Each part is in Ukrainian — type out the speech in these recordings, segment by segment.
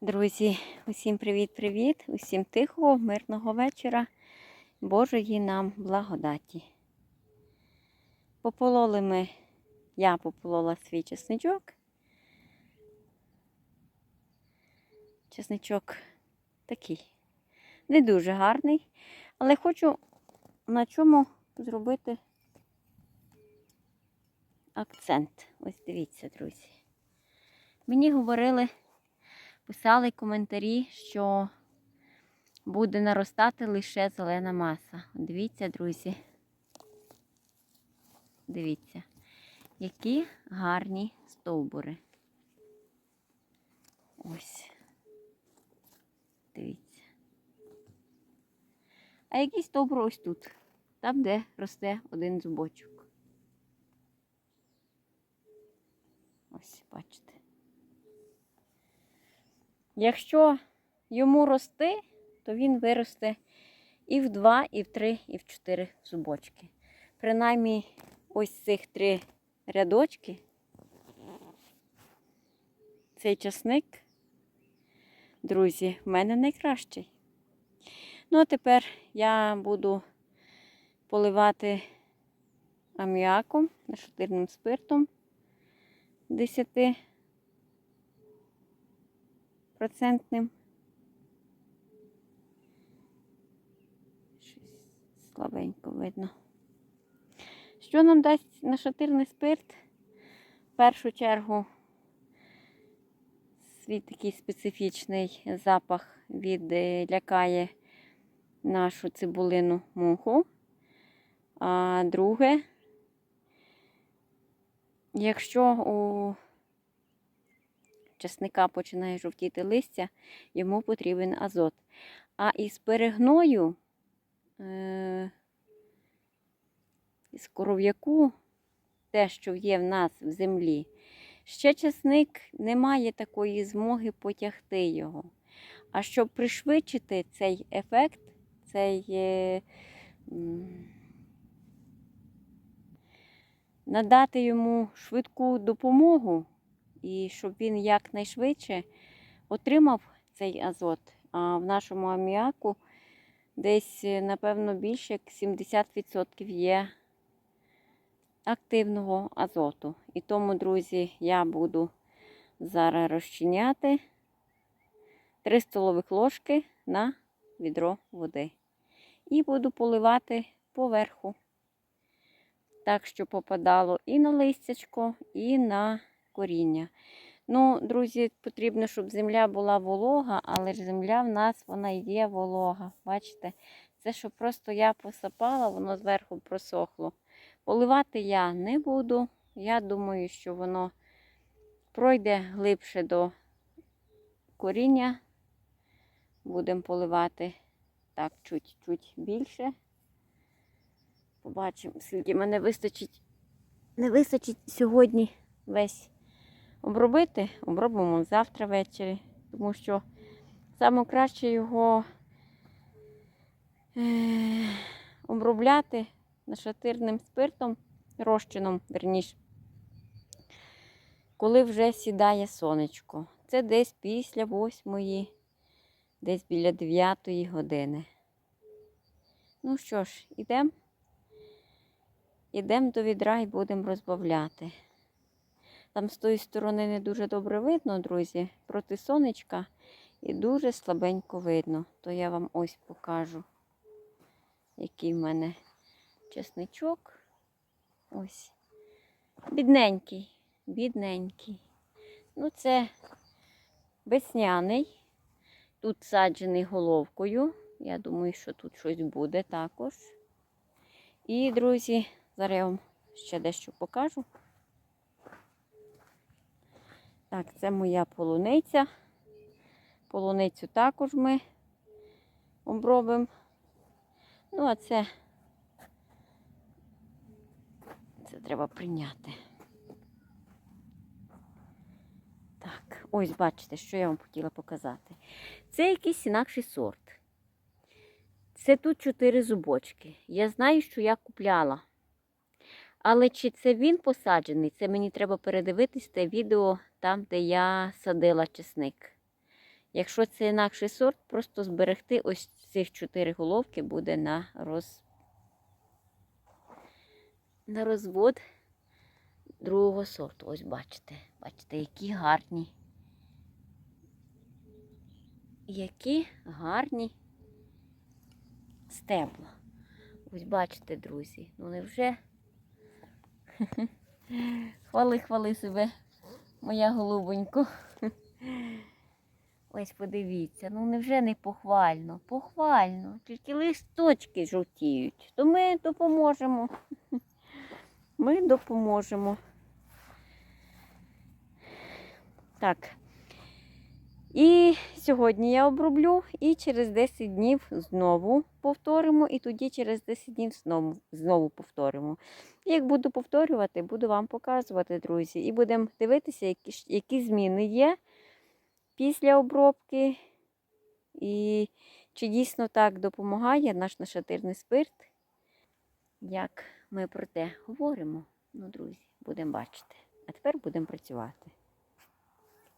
Друзі, усім привіт-привіт! Усім тихого, мирного вечора, Божої нам благодаті. Попололи ми, я пополола свій чесничок. Чесничок такий, не дуже гарний, але хочу на чому зробити акцент. Ось дивіться, друзі. Мені говорили писали коментарі, що буде наростати лише зелена маса. Дивіться, друзі. Дивіться, які гарні стовбури. Ось. Дивіться. А який стовбур ось тут, там, де росте один зубочок. Ось, бачите. Якщо йому рости, то він виросте і в 2, і в 3, і в 4 зубочки. Принаймні, ось цих три рядочки, цей часник, друзі, в мене найкращий. Ну, а тепер я буду поливати аміаком, нашатирним спиртом 10 процентним. Щось слабенько видно. Що нам дасть нашатирний спирт? В першу чергу свій такий специфічний запах відлякає нашу цибулину муху. А друге, якщо у часника починає жовтіти листя, йому потрібен азот. А із перегною, е, із коров'яку, те, що є в нас в землі, ще часник не має такої змоги потягти його. А щоб пришвидшити цей ефект, цей е, надати йому швидку допомогу, і щоб він якнайшвидше отримав цей азот. А в нашому аміаку десь, напевно, більше як 70% є активного азоту. І тому, друзі, я буду зараз розчиняти 3 столових ложки на відро води. І буду поливати поверху. Так, що попадало і на листячко, і на коріння. Ну, друзі, потрібно, щоб земля була волога, але ж земля в нас вона є волога. Бачите? Це, що просто я посапала, воно зверху просохло. Поливати я не буду. Я думаю, що воно пройде глибше до коріння. Будемо поливати так, чуть-чуть більше. Побачимо, скільки мене вистачить. Не вистачить сьогодні весь обробити, обробимо завтра ввечері, тому що саме краще його е, обробляти нашатирним спиртом, розчином, верніше, коли вже сідає сонечко. Це десь після восьмої, десь біля 9 години. Ну що ж, ідемо. Ідемо до відра і будемо розбавляти. Там з тої сторони не дуже добре видно, друзі, проти сонечка і дуже слабенько видно. То я вам ось покажу, який в мене чесничок. Ось. Бідненький, бідненький. Ну, це весняний. Тут саджений головкою. Я думаю, що тут щось буде також. І, друзі, зараз я вам ще дещо покажу. Так, це моя полуниця. Полуницю також ми обробимо. Ну, а це, це треба прийняти. Так, ось бачите, що я вам хотіла показати. Це якийсь інакший сорт. Це тут чотири зубочки. Я знаю, що я купляла. Але чи це він посаджений, це мені треба передивитись те відео там, де я садила чесник. Якщо це інакший сорт, просто зберегти ось цих чотири головки буде на роз... на розвод другого сорту. Ось бачите, бачите, які гарні. Які гарні стебла. Ось бачите, друзі, ну невже хвали, хвали себе, моя голубонько. Ось подивіться, ну невже не похвально? Похвально, тільки листочки жовтіють, то ми допоможемо. Ми допоможемо. Так. І сьогодні я оброблю, і через 10 днів знову повторимо, і тоді через 10 днів знову, знову повторимо. Як буду повторювати, буду вам показувати, друзі. І будемо дивитися, які, які зміни є після обробки. І чи дійсно так допомагає наш нашатирний спирт, як ми про те говоримо. Ну, друзі, будемо бачити. А тепер будемо працювати.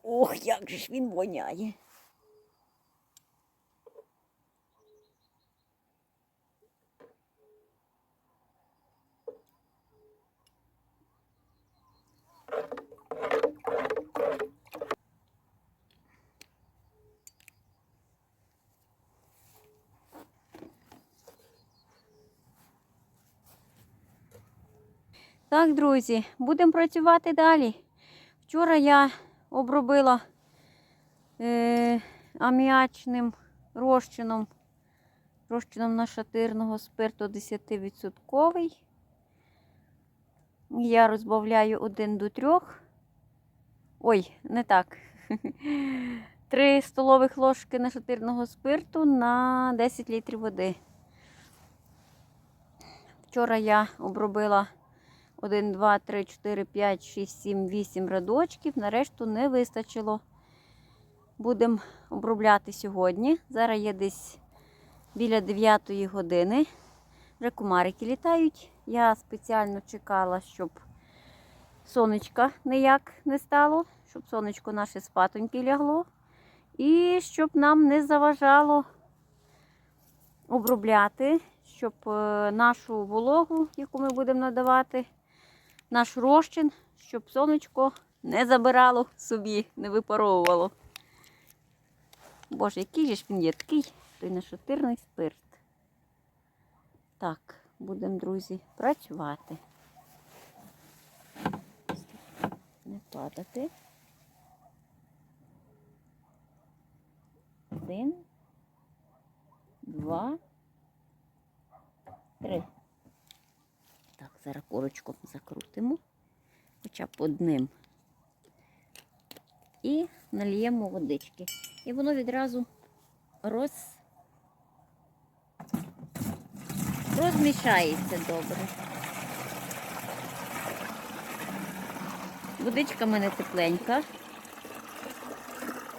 Ох, як же ж він воняє. Так, друзі, будемо працювати далі. Вчора я обробила е, аміачним розчином, розчином нашатирного спирту 10%. Я розбавляю 1 до 3. Ой, не так. 3 столових ложки нашатирного спирту на 10 літрів води. Вчора я обробила 1, 2, 3, 4, 5, 6, 7, 8 радочків. Нарешту не вистачило. Будемо обробляти сьогодні. Зараз є десь біля 9 години. Вже комарики літають. Я спеціально чекала, щоб сонечка ніяк не стало, щоб сонечко наше спатоньки лягло. І щоб нам не заважало обробляти, щоб е, нашу вологу, яку ми будемо надавати, наш розчин, щоб сонечко не забирало собі, не випаровувало. Боже, який же ж він є такий, той нашатирний спирт. Так, будемо, друзі, працювати. Не падати. Один, два, три. Так, зараз корочком закрутимо, хоча б одним. І нальємо водички. І воно відразу роз... розмішається добре. Водичка в мене тепленька.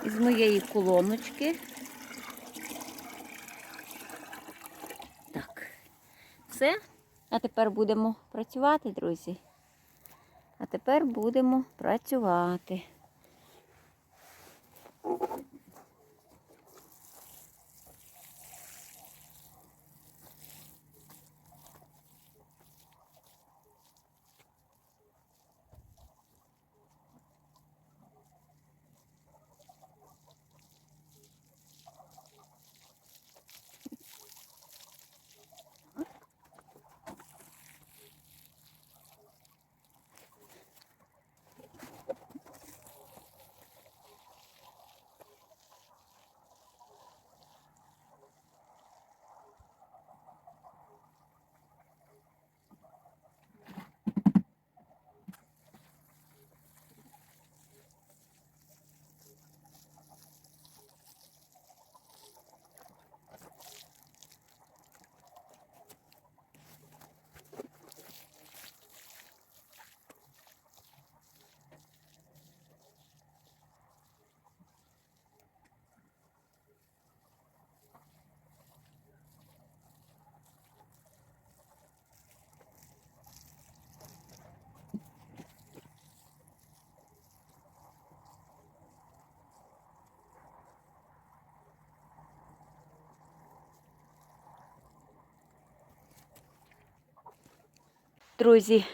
Із моєї колоночки. Так, все. А тепер будемо працювати, друзі. А тепер будемо працювати. Друзі,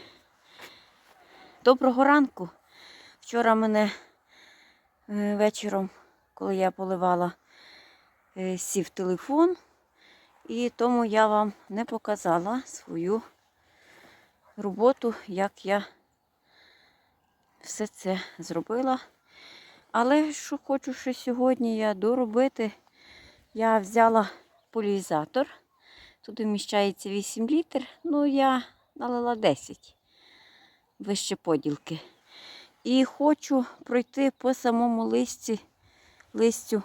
доброго ранку. Вчора мене е, вечором, коли я поливала, е, сів телефон, і тому я вам не показала свою роботу, як я все це зробила. Але що хочу ще сьогодні я доробити, я взяла полізатор. Тут вміщається 8 літр, ну я налила 10 вище поділки. І хочу пройти по самому листі, листю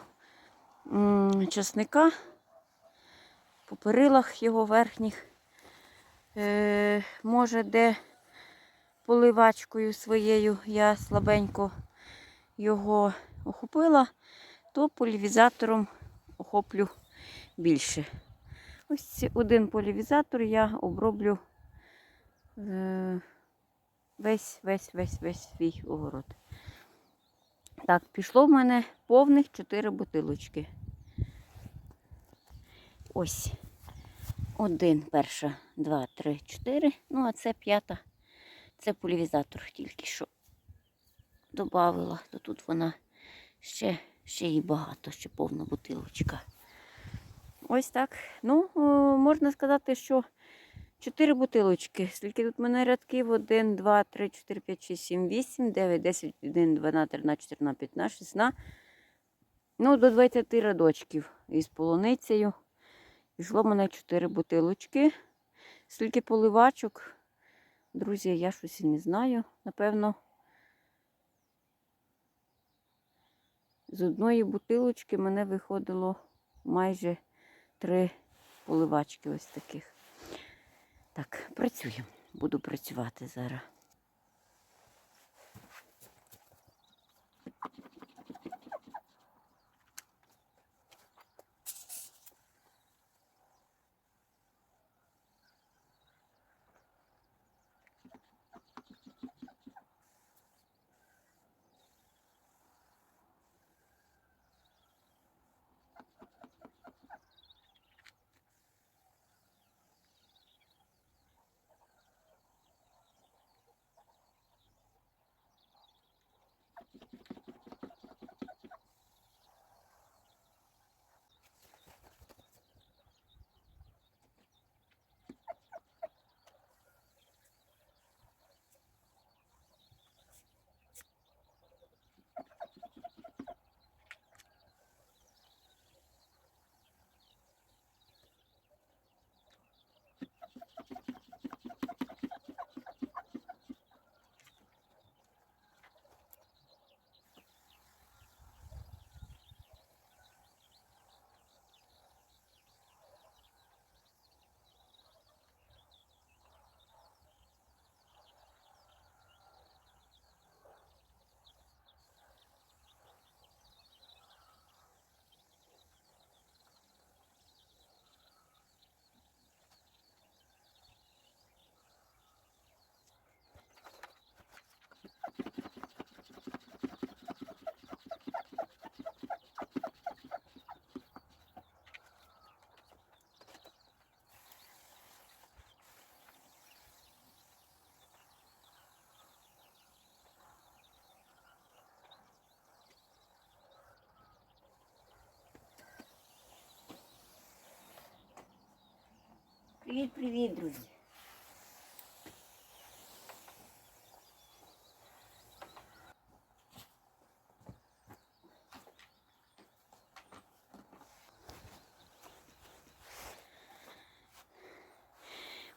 часника, по перилах його верхніх. Е, може, де поливачкою своєю я слабенько його охопила, то полівізатором охоплю більше. Ось один полівізатор я оброблю весь, весь, весь, весь свій огород. Так, пішло в мене повних 4 бутилочки. Ось. Один, перша, два, три, чотири. Ну, а це п'ята. Це полівізатор тільки що додавила. То тут вона ще, ще їй багато, ще повна бутилочка. Ось так. Ну, можна сказати, що 4 бутилочки. Скільки тут в мене рядків? 1, 2, 3, 4, 5, 6, 7, 8, 9, 10, 11, 12, 13, 14, 15, 16. Ну, до 20 рядочків із полуницею. Пішло в мене 4 бутилочки. Скільки поливачок. Друзі, я щось і не знаю. Напевно, з одної бутилочки мене виходило майже три поливачки ось таких. Так, працюємо. Буду працювати зараз. Привіт, привіт, друзі.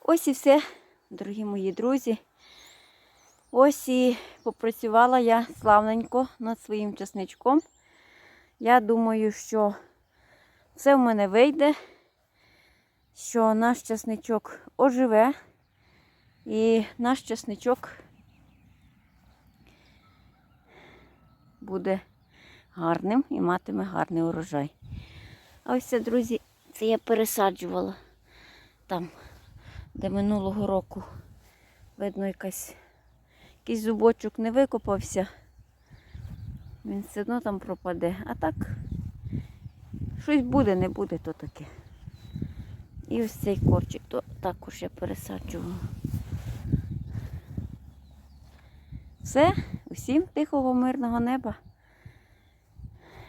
Ось і все, дорогі мої друзі. Ось і попрацювала я славненько над своїм часничком. Я думаю, що все в мене вийде що наш часничок оживе і наш часничок буде гарним і матиме гарний урожай. А ось це, друзі, це я пересаджувала там, де минулого року, видно, якась, якийсь зубочок не викопався. Він все одно там пропаде. А так, щось буде, не буде, то таке. І ось цей корчик то також я пересаджу. Все, усім тихого, мирного неба.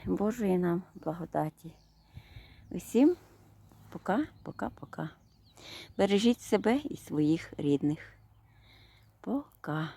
Божої нам благодаті. Усім пока-пока-пока. Бережіть себе і своїх рідних. Пока.